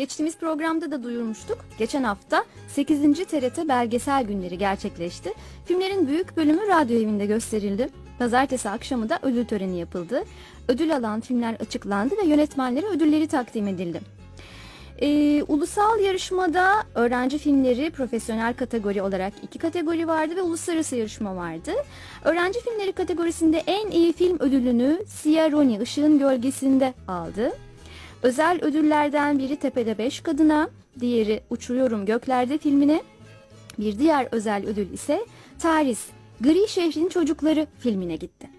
Geçtiğimiz programda da duyurmuştuk. Geçen hafta 8. TRT belgesel günleri gerçekleşti. Filmlerin büyük bölümü radyo evinde gösterildi. Pazartesi akşamı da ödül töreni yapıldı. Ödül alan filmler açıklandı ve yönetmenlere ödülleri takdim edildi. Ee, ulusal yarışmada öğrenci filmleri profesyonel kategori olarak iki kategori vardı ve uluslararası yarışma vardı. Öğrenci filmleri kategorisinde en iyi film ödülünü Sia Roni Işığın Gölgesinde aldı. Özel ödüllerden biri Tepede Beş Kadına, diğeri Uçuyorum Göklerde filmine. Bir diğer özel ödül ise Taris, Gri Şehrin Çocukları filmine gitti.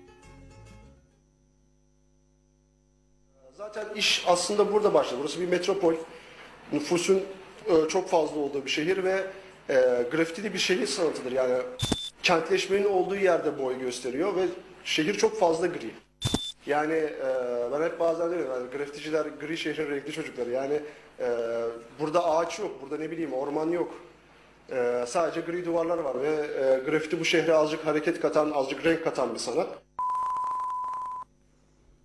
Zaten iş aslında burada başladı. Burası bir metropol. Nüfusun e, çok fazla olduğu bir şehir ve e, grafiti de bir şehir sanatıdır. Yani kentleşmenin olduğu yerde boy gösteriyor ve şehir çok fazla gri. Yani e, ben hep bazen diyorum yani grafiticiler gri şehrin renkli çocukları. Yani e, burada ağaç yok, burada ne bileyim orman yok. E, sadece gri duvarlar var ve e, grafiti bu şehre azıcık hareket katan, azıcık renk katan bir sanat.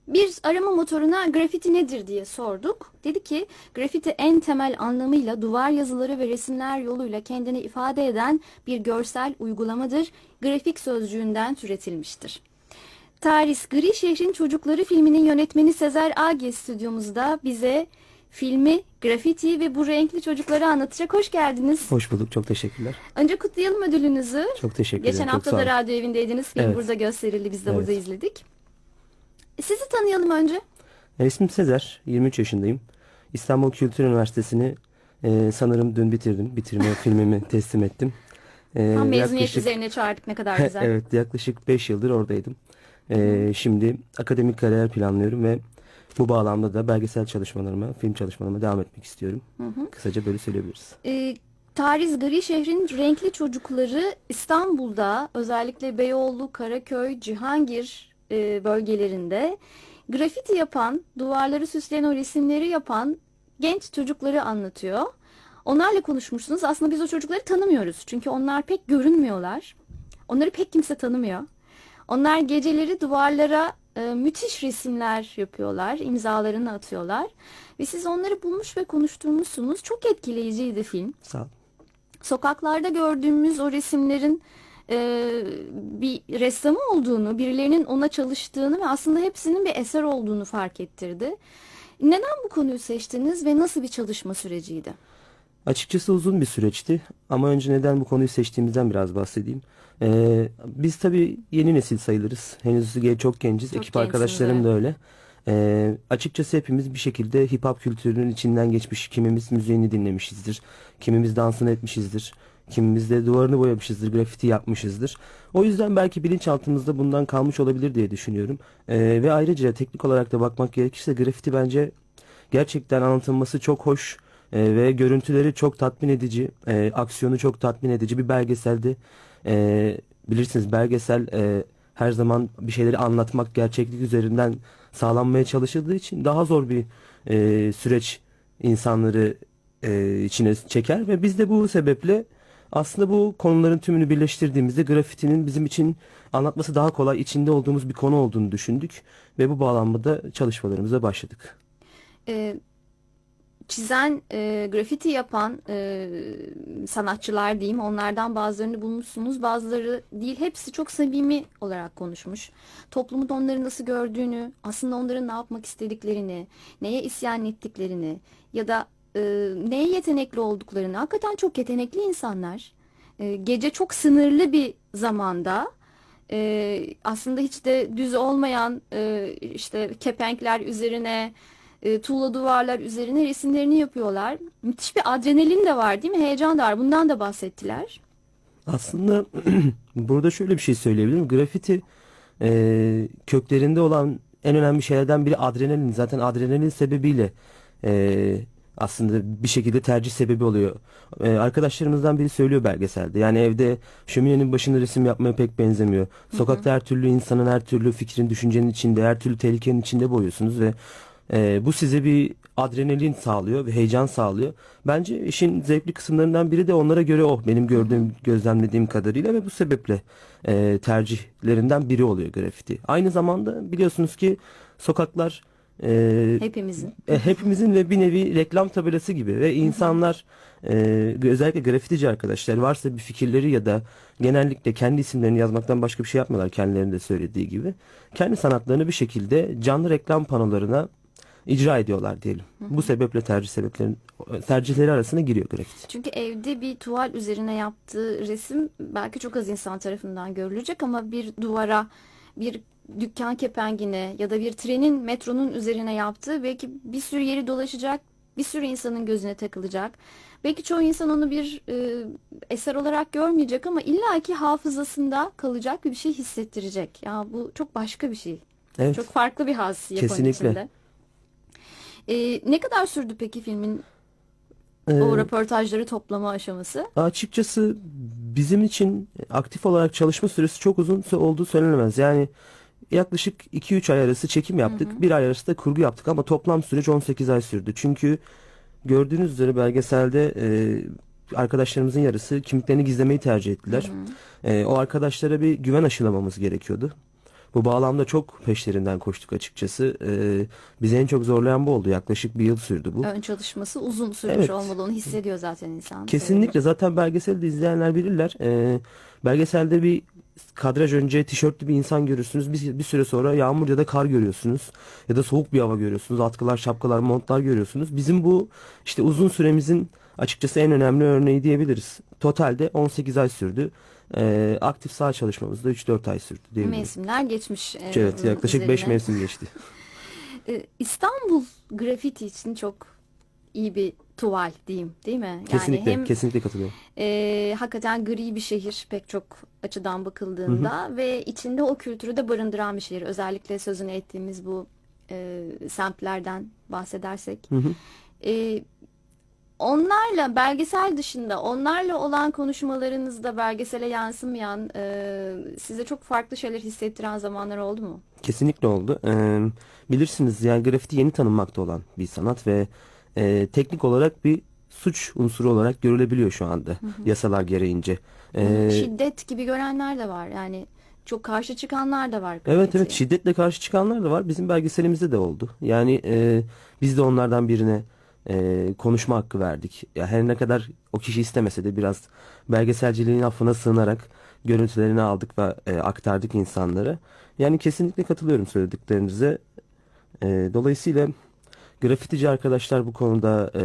Bir arama motoruna grafiti nedir diye sorduk. Dedi ki grafiti en temel anlamıyla duvar yazıları ve resimler yoluyla kendini ifade eden bir görsel uygulamadır. Grafik sözcüğünden türetilmiştir. Taris Gri Şehrin Çocukları filminin yönetmeni Sezer Age stüdyomuzda bize filmi, grafiti ve bu renkli çocukları anlatacak. Hoş geldiniz. Hoş bulduk. Çok teşekkürler. Önce kutlayalım ödülünüzü. Çok teşekkür Geçen ederim. Çok hafta da radyo evindeydiniz. Film Evet. burada gösterildi. Biz de Evet. burada izledik. Sizi tanıyalım önce. E, İsmim Sezer. 23 yaşındayım. İstanbul Kültür Üniversitesi'ni e, sanırım dün bitirdim. Bitirme filmimi teslim ettim. E, Tam mezuniyet yaklaşık- üzerine çağırdık ne kadar güzel. evet yaklaşık 5 yıldır oradaydım. E, şimdi akademik kariyer planlıyorum ve bu bağlamda da belgesel çalışmalarıma, film çalışmalarıma devam etmek istiyorum. Kısaca böyle söyleyebiliriz. Ee, Tariz Gri şehrin renkli çocukları İstanbul'da özellikle Beyoğlu, Karaköy, Cihangir e, bölgelerinde grafiti yapan, duvarları süsleyen o resimleri yapan genç çocukları anlatıyor. Onlarla konuşmuşsunuz. Aslında biz o çocukları tanımıyoruz. Çünkü onlar pek görünmüyorlar. Onları pek kimse tanımıyor. Onlar geceleri duvarlara e, müthiş resimler yapıyorlar, imzalarını atıyorlar. Ve siz onları bulmuş ve konuşturmuşsunuz. Çok etkileyiciydi film. Sağ ol. Sokaklarda gördüğümüz o resimlerin e, bir ressamı olduğunu, birilerinin ona çalıştığını ve aslında hepsinin bir eser olduğunu fark ettirdi. Neden bu konuyu seçtiniz ve nasıl bir çalışma süreciydi? Açıkçası uzun bir süreçti ama önce neden bu konuyu seçtiğimizden biraz bahsedeyim. Ee, biz tabii yeni nesil sayılırız. Henüz ge- çok genciz. Çok Ekip gençsiniz, arkadaşlarım da öyle. Ee, açıkçası hepimiz bir şekilde hip hop kültürünün içinden geçmiş. Kimimiz müziğini dinlemişizdir. Kimimiz dansını etmişizdir. Kimimiz de duvarını boyamışızdır, grafiti yapmışızdır. O yüzden belki bilinçaltımızda bundan kalmış olabilir diye düşünüyorum. Ee, ve ayrıca teknik olarak da bakmak gerekirse grafiti bence gerçekten anlatılması çok hoş e, ve görüntüleri çok tatmin edici, e, aksiyonu çok tatmin edici bir belgeselde. E, bilirsiniz belgesel e, her zaman bir şeyleri anlatmak gerçeklik üzerinden sağlanmaya çalışıldığı için daha zor bir e, süreç insanları e, içine çeker ve biz de bu sebeple aslında bu konuların tümünü birleştirdiğimizde grafitinin bizim için anlatması daha kolay içinde olduğumuz bir konu olduğunu düşündük ve bu bağlamda çalışmalarımıza başladık. e, çizen, e, grafiti yapan e, sanatçılar diyeyim. Onlardan bazılarını bulmuşsunuz. Bazıları değil. Hepsi çok samimi olarak konuşmuş. Toplumun onları nasıl gördüğünü, aslında onların ne yapmak istediklerini, neye isyan ettiklerini ya da e, neye yetenekli olduklarını. Hakikaten çok yetenekli insanlar. E, gece çok sınırlı bir zamanda e, aslında hiç de düz olmayan e, işte kepenkler üzerine e, tuğla duvarlar üzerine resimlerini yapıyorlar. Müthiş bir adrenalin de var değil mi? Heyecan da var. Bundan da bahsettiler. Aslında burada şöyle bir şey söyleyebilirim. Grafiti e, köklerinde olan en önemli şeylerden biri adrenalin. Zaten adrenalin sebebiyle e, aslında bir şekilde tercih sebebi oluyor. E, arkadaşlarımızdan biri söylüyor belgeselde. Yani evde şöminenin başında resim yapmaya pek benzemiyor. Sokakta her türlü insanın her türlü fikrin, düşüncenin içinde, her türlü tehlikenin içinde boyuyorsunuz ve e, bu size bir adrenalin sağlıyor ve heyecan sağlıyor. Bence işin zevkli kısımlarından biri de onlara göre o. Benim gördüğüm, gözlemlediğim kadarıyla ve bu sebeple e, tercihlerinden biri oluyor grafiti. Aynı zamanda biliyorsunuz ki sokaklar e, Hepimizin. e, hepimizin ve bir nevi reklam tabelası gibi ve insanlar e, özellikle grafitici arkadaşlar varsa bir fikirleri ya da genellikle kendi isimlerini yazmaktan başka bir şey yapmıyorlar kendilerinin de söylediği gibi. Kendi sanatlarını bir şekilde canlı reklam panolarına icra ediyorlar diyelim. Bu sebeple tercih sebeplerin tercihleri arasına giriyor grafiti. Çünkü evde bir tuval üzerine yaptığı resim belki çok az insan tarafından görülecek ama bir duvara, bir dükkan kepengine ya da bir trenin, metronun üzerine yaptığı belki bir sürü yeri dolaşacak, bir sürü insanın gözüne takılacak. Belki çoğu insan onu bir e, eser olarak görmeyecek ama illaki hafızasında kalacak bir şey hissettirecek. Ya bu çok başka bir şey. Evet. Çok farklı bir haz Kesinlikle. içinde. E, ne kadar sürdü peki filmin Ee, o röportajları toplama aşaması? Açıkçası bizim için aktif olarak çalışma süresi çok uzun sü- olduğu söylenemez. Yani yaklaşık 2-3 ay arası çekim yaptık. Bir ay arası da kurgu yaptık ama toplam süreç 18 ay sürdü. Çünkü gördüğünüz üzere belgeselde e, arkadaşlarımızın yarısı kimliklerini gizlemeyi tercih ettiler. E, o arkadaşlara bir güven aşılamamız gerekiyordu. Bu bağlamda çok peşlerinden koştuk açıkçası. E, bizi en çok zorlayan bu oldu. Yaklaşık bir yıl sürdü bu. Ön çalışması uzun sürmüş Evet. olmalı. Onu hissediyor zaten insan. Kesinlikle zaten belgeseli de izleyenler bilirler. Ee, belgeselde bir kadraj önce tişörtlü bir insan görürsünüz. Bir, bir süre sonra yağmur ya da kar görüyorsunuz. Ya da soğuk bir hava görüyorsunuz. Atkılar, şapkalar, montlar görüyorsunuz. Bizim bu işte uzun süremizin açıkçası en önemli örneği diyebiliriz. Totalde 18 ay sürdü. Ee, aktif saha çalışmamız da 3-4 ay sürdü diyebilirim. Mevsimler geçmiş. e, Evet yaklaşık 5 üzerine. mevsim geçti. E, İstanbul grafiti için çok iyi bir tuval diyeyim değil mi? Kesinlikle, Yani hem kesinlikle katılıyorum. e, hakikaten gri bir şehir pek çok açıdan bakıldığında ve içinde o kültürü de barındıran bir şehir. Özellikle sözünü ettiğimiz bu e, semtlerden bahsedersek. Hı hı. E, onlarla belgesel dışında onlarla olan konuşmalarınızda belgesele yansımayan e, size çok farklı şeyler hissettiren zamanlar oldu mu? Kesinlikle oldu. Ee, bilirsiniz yani grafiti yeni tanınmakta olan bir sanat ve e, teknik olarak bir suç unsuru olarak görülebiliyor şu anda yasalar gereğince. Ee, Şiddet gibi görenler de var. Yani çok karşı çıkanlar da var. evet evet şiddetle karşı çıkanlar da var. Bizim belgeselimizde de oldu. Yani e, biz de onlardan birine e, konuşma hakkı verdik. Ya her ne kadar o kişi istemese de biraz belgeselciliğin affına sığınarak görüntülerini aldık ve e, aktardık insanlara. Yani kesinlikle katılıyorum söylediklerinize. E, dolayısıyla grafitici arkadaşlar bu konuda e,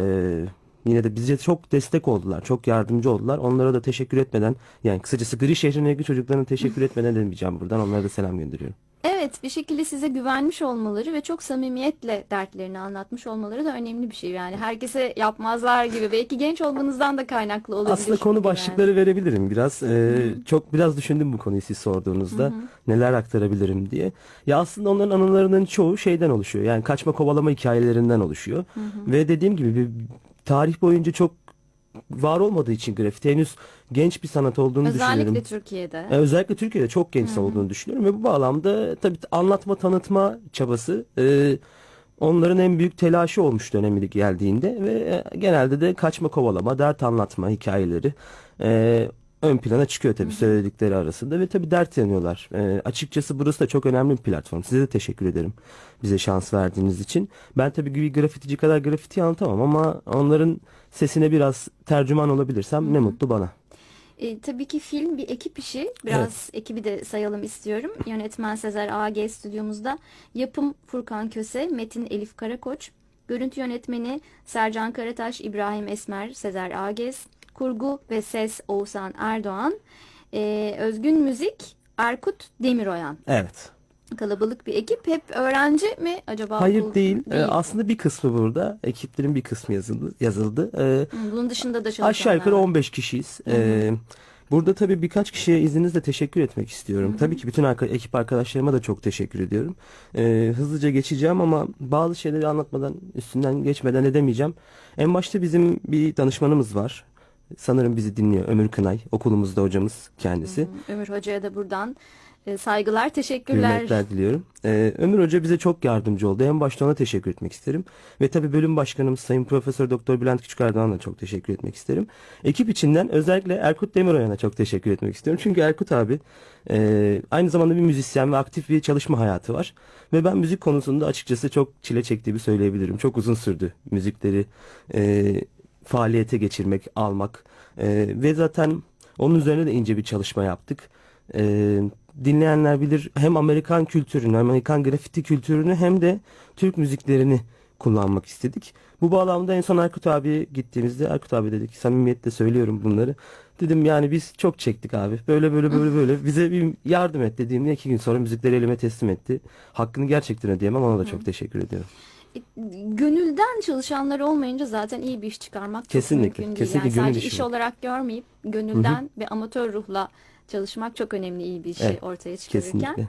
yine de bize çok destek oldular. Çok yardımcı oldular. Onlara da teşekkür etmeden yani kısacası gri şehrin renkli çocuklarına teşekkür etmeden demeyeceğim buradan. Onlara da selam gönderiyorum. Evet bir şekilde size güvenmiş olmaları ve çok samimiyetle dertlerini anlatmış olmaları da önemli bir şey. Yani herkese yapmazlar gibi belki genç olmanızdan da kaynaklı olabilir. Aslında konu Yani. başlıkları verebilirim biraz. Ee, çok biraz düşündüm bu konuyu siz sorduğunuzda. Neler aktarabilirim diye. Ya aslında onların anılarının çoğu şeyden oluşuyor. Yani kaçma kovalama hikayelerinden oluşuyor. Ve dediğim gibi bir tarih boyunca çok var olmadığı için grafiti henüz genç bir sanat olduğunu düşünüyorum. Özellikle Türkiye'de. E, Özellikle Türkiye'de çok genç olduğunu düşünüyorum ve bu bağlamda tabii anlatma tanıtma çabası e, onların en büyük telaşı olmuş dönemi geldiğinde ve e, genelde de kaçma kovalama, dert anlatma hikayeleri e, ön plana çıkıyor tabii söyledikleri arasında ve tabii dert yanıyorlar. E, açıkçası burası da çok önemli bir platform. Size de teşekkür ederim bize şans verdiğiniz için. Ben tabii bir grafitici kadar grafiti anlatamam ama onların sesine biraz tercüman olabilirsem ne mutlu bana. E, tabii ki film bir ekip işi. Biraz ekibi de sayalım istiyorum. Yönetmen Sezer AG stüdyomuzda. Yapım Furkan Köse, Metin Elif Karakoç. Görüntü yönetmeni Sercan Karataş, İbrahim Esmer, Sezer Ağez. Kurgu ve ses Oğuzhan Erdoğan. E, özgün müzik Erkut Demiroyan. Evet. Kalabalık bir ekip. Hep öğrenci mi acaba? Hayır bu? değil. Ee, aslında bir kısmı burada. Ekiplerin bir kısmı yazıldı. yazıldı. Hı, Bunun dışında da çalışanlar aşağı yukarı var. 15 kişiyiz. Ee, burada tabii birkaç kişiye izninizle teşekkür etmek istiyorum. Tabii ki bütün arka- ekip arkadaşlarıma da çok teşekkür ediyorum. Ee, hızlıca geçeceğim ama bazı şeyleri anlatmadan, üstünden geçmeden edemeyeceğim. En başta bizim bir danışmanımız var. Sanırım bizi dinliyor. Ömür Kınay. Okulumuzda hocamız kendisi. Ömür Hoca'ya da buradan E, saygılar, teşekkürler. Hürmetler diliyorum. Ee, Ömür Hoca bize çok yardımcı oldu. En başta ona teşekkür etmek isterim. Ve tabii bölüm başkanımız Sayın Profesör Doktor Bülent Küçükardoğan'a çok teşekkür etmek isterim. Ekip içinden özellikle Erkut Demiroyan'a çok teşekkür etmek istiyorum. Çünkü Erkut abi e, aynı zamanda bir müzisyen ve aktif bir çalışma hayatı var. Ve ben müzik konusunda açıkçası çok çile çektiğimi söyleyebilirim. Çok uzun sürdü müzikleri e, faaliyete geçirmek, almak. E, ve zaten onun üzerine de ince bir çalışma yaptık. E, dinleyenler bilir hem Amerikan kültürünü, Amerikan grafiti kültürünü hem de Türk müziklerini kullanmak istedik. Bu bağlamda en son Erkut abiye gittiğimizde Erkut abi dedik samimiyetle söylüyorum bunları. Dedim yani biz çok çektik abi. Böyle böyle böyle böyle bize bir yardım et dediğimde iki gün sonra müzikleri elime teslim etti. Hakkını gerçekten ödeyemem ona da çok teşekkür ediyorum. Gönülden çalışanlar olmayınca zaten iyi bir iş çıkarmak Kesinlikle, çok mümkün değil. kesinlikle yani gönül sadece işi iş bu. olarak görmeyip gönülden ve amatör ruhla çalışmak çok önemli iyi bir işi Evet, ortaya çıkarırken. Kesinlikle.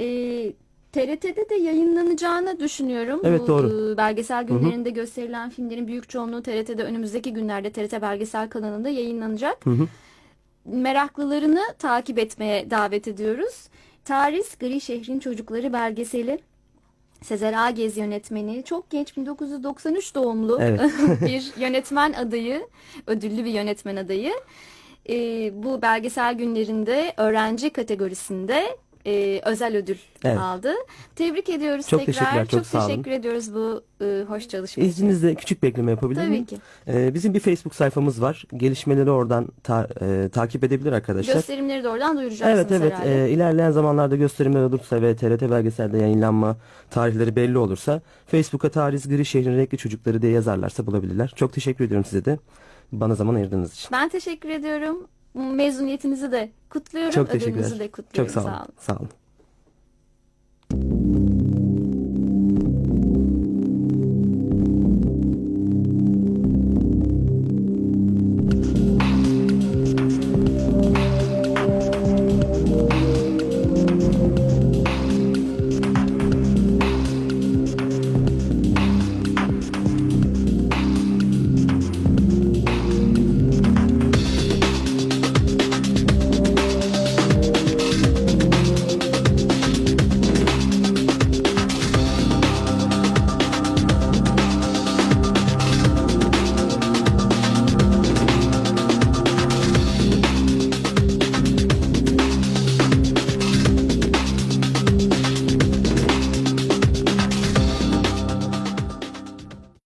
E, TRT'de de yayınlanacağını düşünüyorum. Evet, Bu doğru. e, belgesel günlerinde gösterilen filmlerin büyük çoğunluğu TRT'de önümüzdeki günlerde TRT belgesel kanalında yayınlanacak. Hı. Meraklılarını takip etmeye davet ediyoruz. Taris Gri Şehrin Çocukları belgeseli Sezer Ağgez yönetmeni çok genç 1993 doğumlu Evet. bir yönetmen adayı, ödüllü bir yönetmen adayı. Ee, bu belgesel günlerinde öğrenci kategorisinde e, özel ödül Evet. aldı. Tebrik ediyoruz Çok tekrar. teşekkürler, çok sağ olun. teşekkür ediyoruz bu e, hoş çalışma için. İzninizle küçük bir ekleme yapabilir Tabii miyim? ki. Ee, bizim bir Facebook sayfamız var. Gelişmeleri oradan ta- e, takip edebilir arkadaşlar. Gösterimleri de oradan duyuracaksınız Evet evet herhalde. e, ilerleyen zamanlarda gösterimler olursa ve TRT belgeselde yayınlanma tarihleri belli olursa Facebook'a Tariz Gri Şehrin Renkli Çocukları diye yazarlarsa bulabilirler. Çok teşekkür ediyorum size de bana zaman ayırdığınız için. Ben teşekkür ediyorum. Mezuniyetinizi de kutluyorum. Çok Ödülünüzü teşekkürler. de kutluyorum. Çok sağ olun. olun. Sağ olun.